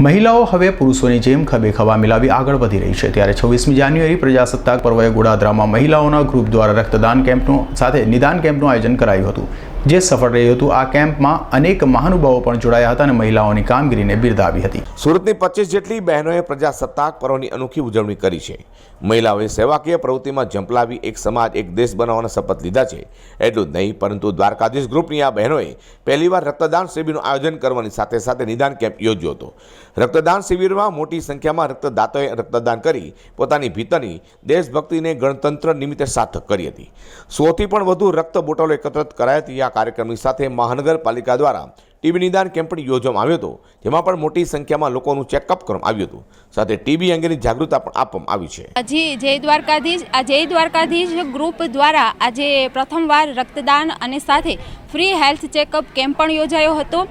મહિલાઓ હવે પુરુષોની જેમ ખભે ખભા મિલાવી આગળ વધી રહી છે. ત્યારે છવ્વીસમી જાન્યુઆરી પ્રજાસત્તાક પર્વએ ગોડાદરામાં મહિલાઓના ગ્રુપ દ્વારા રક્તદાન કેમ્પનું સાથે નિદાન કેમ્પનું આયોજન કરાયું હતું. જે સફળ રહ્યું હતું, આ કેમ્પમાં અનેક મહાનુભાવો પણ જોડાયા હતા અને મહિલાઓની કામગીરીને બિરદાવી હતી. સુરતની પચીસ જેટલી બહેનોએ પ્રજાસત્તાક પર્વની અનોખી ઉજવણી કરી છે. મહિલાઓએ સેવાકીય પ્રવૃત્તિમાં ઝંપલાવી એક સમાજ, એક દેશ બનાવવાના શપથ લીધા છે. એટલું જ નહીં, પરંતુ દ્વારકાધીશ ગ્રુપની આ બહેનોએ પહેલીવાર રક્તદાન શિબિરનું આયોજન કરવાની સાથે સાથે નિદાન કેમ્પ યોજ્યો હતો. રક્તદાન શિબિરમાં મોટી સંખ્યામાં રક્તદાતાઓએ રક્તદાન કરી પોતાની ભીતરની દેશભક્તિને ગણતંત્ર નિમિત્તે સાર્થક કરી હતી. સોથી પણ વધુ રક્ત બોટલો એકત્રિત કરાઈ હતી. કાર્યક્રમની સાથે મહાનગરપાલિકા દ્વારા ટીબી નિદાન કેમ્પ પણ યોજવામાં આવ્યો હતો, જેમાં પણ મોટી સંખ્યામાં લોકોનું ચેકઅપ કરવામાં આવ્યું હતું. સાથે ટીબી અંગેની જાગૃતતા પણ આપવામાં આવી છે. આજે જય દ્વારકાધીશ, આ જય દ્વારકાધીશ ગ્રુપ દ્વારા આજે પ્રથમવાર રક્તદાન અને સાથે ફ્રી હેલ્થ ચેકઅપ કેમ્પ પણ યોજાયો હતો.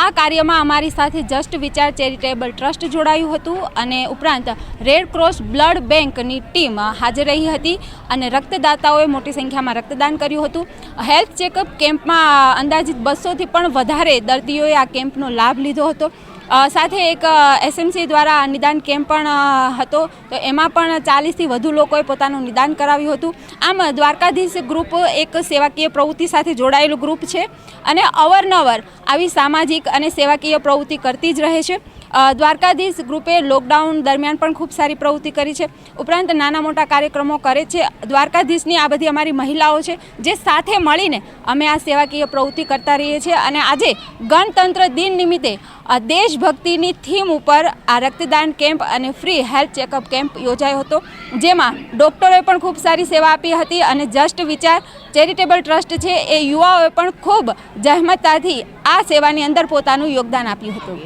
આ કાર્યમાં અમારી સાથે જસ્ટ વિચાર ચેરિટેબલ ટ્રસ્ટ જોડાયું હતું અને ઉપરાંત રેડ ક્રોસ બ્લડ બેંકની ટીમ હાજર રહી હતી અને રક્તદાતાઓએ મોટી સંખ્યામાં રક્તદાન કર્યું હતું. હેલ્થ ચેકઅપ કેમ્પમાં અંદાજિત બસોથી પણ વધારે દર્દીઓએ આ કેમ્પનો લાભ લીધો હતો. સાથે એક એસએમસી દ્વારા નિદાન કેમ્પ પણ હતો. તો એમાં પણ ચાલીસથી વધુ લોકોએ પોતાનું નિદાન કરાવ્યું હતું. આમ, દ્વારકાધીશ ગ્રુપ એક સેવાકીય પ્રવૃત્તિ સાથે જોડાયેલું ગ્રુપ છે અને અવારનવાર આવી સામાજિક અને સેવાકીય પ્રવૃત્તિ કરતી જ રહે છે. દ્વારકાધીશ ગ્રુપે લોકડાઉન દરમિયાન પણ ખૂબ સારી પ્રવૃત્તિ કરી છે. ઉપરાંત નાના મોટા કાર્યક્રમો કરે છે. દ્વારકાધીશની આ બધી અમારી મહિલાઓ છે, જે સાથે મળીને અમે આ સેવાકીય પ્રવૃત્તિ કરતા રહીએ છીએ અને આજે ગણતંત્ર દિન નિમિત્તે દેશભક્તિની થીમ ઉપર આ રક્તદાન કેમ્પ અને ફ્રી હેલ્થ ચેકઅપ કેમ્પ યોજાયો હતો. જેમાં ડૉક્ટરોએ પણ ખૂબ સારી સેવા આપી હતી અને જસ્ટ વિચાર, ચેરિટેબલ ટ્રસ્ટ છે એ યુવાઓએ પણ ખૂબ જહેમતતાથી આ સેવાની અંદર પોતાનું યોગદાન આપ્યું હતું.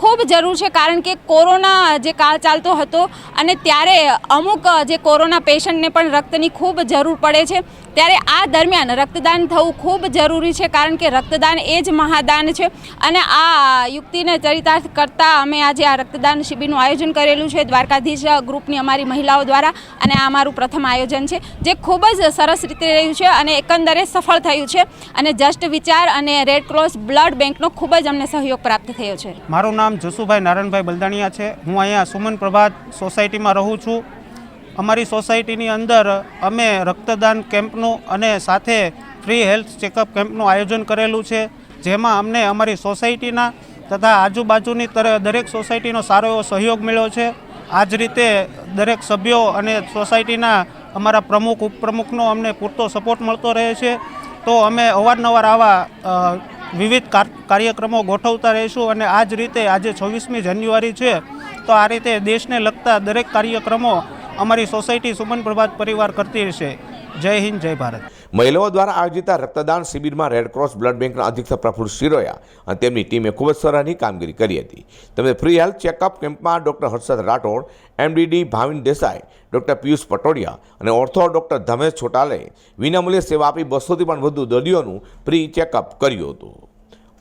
ખૂબ જરૂર છે, કારણ કે કોરોના જે કાળ ચાલતો હતો અને ત્યારે અમુક જે કોરોના પેશન્ટને પણ રક્તની ખૂબ જરૂર પડે છે, ત્યારે આ દરમિયાન રક્તદાન થવું ખૂબ જરૂરી છે, કારણ કે રક્તદાન એ જ મહાદાન છે. અને આ યુક્તિને ચરિતાર્થ કરતાં અમે આજે આ રક્તદાન શિબિરનું આયોજન કરેલું છે, દ્વારકાધીશ ગ્રુપની અમારી મહિલાઓ દ્વારા, અને આ અમારું પ્રથમ આયોજન છે, જે ખૂબ જ સરસ રીતે રહ્યું છે અને એકંદરે સફળ થયું છે. અને જસ્ટ વિચાર અને રેડ બ્લડ બેંકનો ખૂબ જ અમને સહયોગ પ્રાપ્ત થયો છે. મારું નામ જસુભાઈ નારાયણભાઈ બલદાણિયા છે. હું અહીંયા સુમન પ્રભાત સોસાયટીમાં રહું છું. અમારી સોસાયટીની અંદર અમે રક્તદાન કેમ્પનું અને સાથે ફ્રી હેલ્થ ચેકઅપ કેમ્પનું આયોજન કરેલું છે. જેમાં અમને અમારી સોસાયટીના તથા આજુબાજુની દરેક સોસાયટીનો સારો એવો સહયોગ મળ્યો છે. આ જ રીતે દરેક સભ્યો અને સોસાયટીના અમારા પ્રમુખ, ઉપપ્રમુખનો અમને પૂરતો સપોર્ટ મળતો રહે છે. તો અમે અવારનવાર આવા વિવિધ કાર- કાર્યક્રમો ગોઠવતા રહીશું અને આ જ રીતે આજે છવ્વીસમી જાન્યુઆરી છે, તો આ રીતે દેશને લગતા દરેક કાર્યક્રમો અમારી સોસાયટી સુમન પ્રભાત પરિવાર કરતી રહેશે. જય હિન્દ, જય ભારત. મહિલાઓ દ્વારા આયોજિત રક્તદાન શિબિરમાં રેડક્રોસ બ્લડ બેંકના અધિક્ષક પ્રફુલ્લ શિરોયા અને તેમની ટીમે ખૂબ જ સરાહની કામગીરી કરી હતી. તેમણે ફ્રી હેલ્થ ચેકઅપ કેમ્પમાં ડૉક્ટર હર્ષદ રાઠોડ એમડીડી ભાવિન દેસાઈ, ડૉક્ટર પિયુષ પટોડિયા અને ઓર્થો ડૉક્ટર ધમેશ છોટાલે વિનામૂલ્યે સેવા આપી બસોથી પણ વધુ દર્દીઓનું ફ્રી ચેકઅપ કર્યું હતું.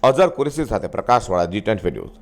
અઝર કુરેશી સાથે પ્રકાશવાળા જી ટ્વેન્ટી ન્યૂઝ